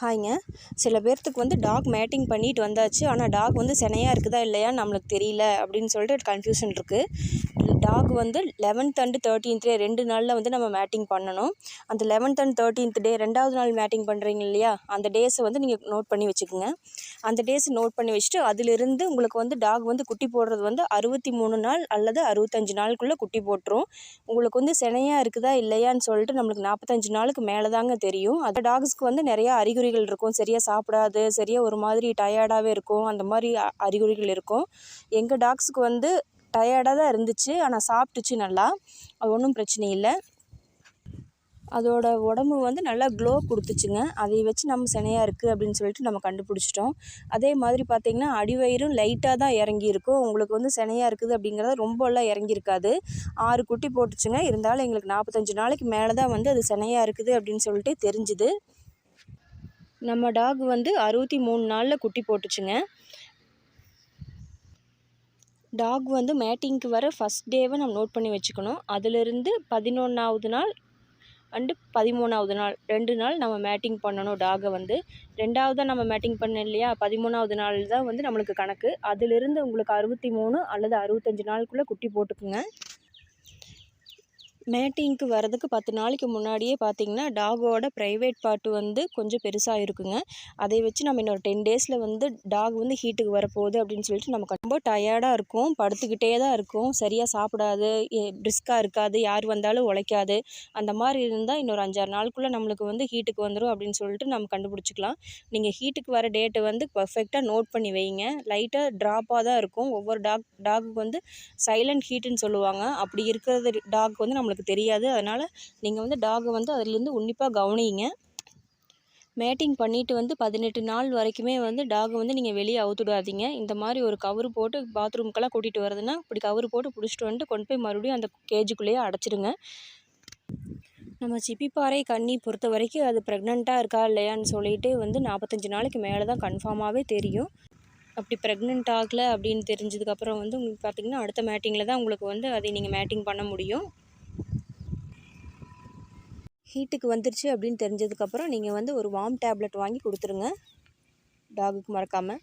ஹாய்ங்க சில பேர்த்துக்கு வந்து டாக் மேட்டிங் பண்ணிட்டு வந்தாச்சு. ஆனால் டாக் வந்து செனையாக இருக்குதா இல்லையான்னு நம்மளுக்கு தெரியல அப்படின்னு சொல்லிட்டு கன்ஃபியூஷன் இருக்குது டாக் வந்து லெவன்த் அண்டு தேர்ட்டீன்த் டே ரெண்டு நாளில் வந்து நம்ம மேட்டிங் பண்ணணும். அந்த லெவன்த் அண்ட் தேர்ட்டீன்த் டே ரெண்டாவது நாள் மேட்டிங் பண்ணுறீங்க இல்லையா? அந்த டேஸை வந்து நீங்கள் நோட் பண்ணி வச்சுக்கோங்க. அந்த டேஸ் நோட் பண்ணி வச்சுட்டு அதிலிருந்து உங்களுக்கு வந்து டாக் வந்து குட்டி போடுறது வந்து அறுபத்தி மூணு நாள் அல்லது அறுபத்தஞ்சு நாளுக்குள்ளே குட்டி போட்டுரும். உங்களுக்கு வந்து செனையாக இருக்குதா இல்லையான்னு சொல்லிட்டு நம்மளுக்கு நாற்பத்தஞ்சு நாளுக்கு மேலே தாங்க தெரியும். அந்த டாக்ஸ்க்கு வந்து நிறையா அறிகுறி அறிகுறிகள் இருக்கும். சரியாக சாப்பிடாது சரியாக ஒரு மாதிரி டயர்டாகவே இருக்கும். அந்த மாதிரி அ- அறிகுறிகள் இருக்கும். எங்கள் டாக்ஸுக்கு வந்து டயர்டாக தான் இருந்துச்சு. ஆனால் சாப்பிட்டுச்சு நல்லா. அது ஒன்றும் பிரச்சனை இல்லை. அதோட உடம்பு வந்து நல்லா க்ளோ கொடுத்துச்சுங்க. அதை வச்சு நம்ம சினையாக இருக்குது அப்படின்னு சொல்லிட்டு நம்ம கண்டுபிடிச்சிட்டோம். அதே மாதிரி பார்த்திங்கன்னா அடிவயிறும் லைட்டாக தான் இறங்கி இருக்கும் உங்களுக்கு வந்து சினையாக இருக்குது அப்படிங்கிறது ரொம்பலாம் இறங்கியிருக்காது. ஆறு குட்டி போட்டுச்சுங்க. இருந்தாலும் எங்களுக்கு நாற்பத்தஞ்சு நாளைக்கு மேலே தான் வந்து அது சினையாக இருக்குது அப்படின்னு சொல்லிட்டு தெரிஞ்சுது. நம்ம டாக் வந்து அறுபத்தி மூணு நாளில் குட்டி போட்டுச்சுங்க. டாக் வந்து மேட்டிங்க்கு வர ஃபஸ்ட் டேவை நம்ம நோட் பண்ணி வச்சுக்கணும். அதிலிருந்து பதினொன்றாவது நாள் அண்டு பதிமூணாவது நாள் ரெண்டு நாள் நம்ம மேட்டிங் பண்ணணும் டாகை வந்து. ரெண்டாவதாக நம்ம மேட்டிங் பண்ண இல்லையா? பதிமூணாவது நாள் தான் வந்து நம்மளுக்கு கணக்கு. அதிலிருந்து உங்களுக்கு அறுபத்தி மூணு அல்லது அறுபத்தஞ்சு நாளுக்குள்ளே குட்டி போட்டுக்குங்க. மேட்டிங்க்கு வரதுக்கு பத்து நாளைக்கு முன்னாடியே பார்த்தீங்கன்னா டாகோட ப்ரைவேட் பார்ட்டு வந்து கொஞ்சம் பெருசாக இருக்குங்க. அதை வச்சு நம்ம இன்னொரு டென் டேஸில் வந்து டாக் வந்து ஹீட்டுக்கு வரப்போகுது அப்படின்னு சொல்லிட்டு நமக்கு ரொம்ப டயர்டாக இருக்கும் படுத்துக்கிட்டே தான் இருக்கும். சரியாக சாப்பிடாது பிரிஸ்காக இருக்காது யார் வந்தாலும் உழைக்காது. அந்த மாதிரி இருந்தால் இன்னொரு அஞ்சாறு நாளுக்குள்ளே நம்மளுக்கு வந்து ஹீட்டுக்கு வந்துடும் அப்படின்னு சொல்லிட்டு நம்ம கண்டுபிடிச்சிக்கலாம். நீங்கள் ஹீட்டுக்கு வர டேட்டை வந்து பர்ஃபெக்டாக நோட் பண்ணி வைங்க. லைட்டாக ட்ராப்பாக தான் இருக்கும். ஒவ்வொரு டாக் டாகுக்கு வந்து சைலண்ட் ஹீட்டுன்னு சொல்லுவாங்க. அப்படி இருக்கிறது டாக் வந்து நம்மளுக்கு தெரியாது. அதனால் நீங்கள் வந்து டாகை வந்து அதுலேருந்து உன்னிப்பாக கவனிங்க. மேட்டிங் பண்ணிட்டு வந்து பதினெட்டு நாள் வரைக்குமே வந்து டாகை வந்து நீங்கள் வெளியே அவுத்துடாதீங்க இந்த மாதிரி ஒரு கவர் போட்டு பாத்ரூம்க்கெல்லாம் கூட்டிகிட்டு வரதுன்னா இப்படி கவர் போட்டு பிடிச்சிட்டு வந்துட்டு கொண்டு போய் மறுபடியும் அந்த கேஜுக்குள்ளேயே அடைச்சிடுங்க நம்ம சிப்பிப்பாறை கண்ணி பொறுத்த வரைக்கும் அது ப்ரெக்னெண்ட்டாக இருக்கா இல்லையான்னு சொல்லிட்டு வந்து நாற்பத்தஞ்சு நாளைக்கு மேலே தான் கன்ஃபார்மாகவே தெரியும். அப்படி ப்ரெக்னென்ட் ஆகலை அப்படின்னு தெரிஞ்சதுக்கப்புறம் வந்து உங்களுக்கு பார்த்தீங்கன்னா அடுத்த மேட்டிங்கில் தான் உங்களுக்கு வந்து அதை நீங்கள் மேட்டிங் பண்ண முடியும். ஹீட்டுக்கு வந்துருச்சு அப்படின்னு தெரிஞ்சதுக்கப்புறம் நீங்கள் வந்து ஒரு வார்ம் டேப்லெட் வாங்கி கொடுத்துருங்க. டாகுக்கு மறக்காமல்